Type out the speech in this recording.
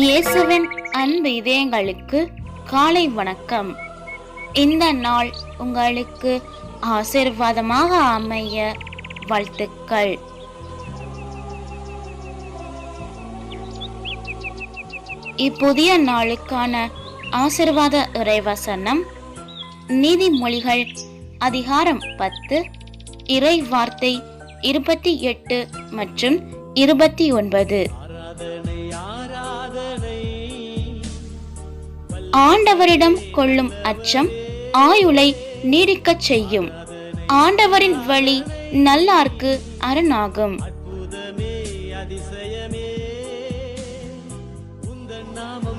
இயேசுவின் அன்பு இதயங்களுக்கு காலை வணக்கம். இந்த நாள் உங்களுக்கு ஆசீர்வாதமாக அமைய வாழ்த்துக்கள். இப்புதிய நாளுக்கான ஆசிர்வாத இறைவசனம் நீதிமொழிகள் அதிகாரம் பத்து இறை வார்த்தை இருபத்தி எட்டு மற்றும் இருபத்தி ஒன்பது. ஆண்டவரிடம் கொள்ளும் அச்சம் ஆயுளை நீடிக்கச் செய்யும். ஆண்டவரின் வழி நல்லார்க்கு அரணாகும். அதிசயமே. நாமம்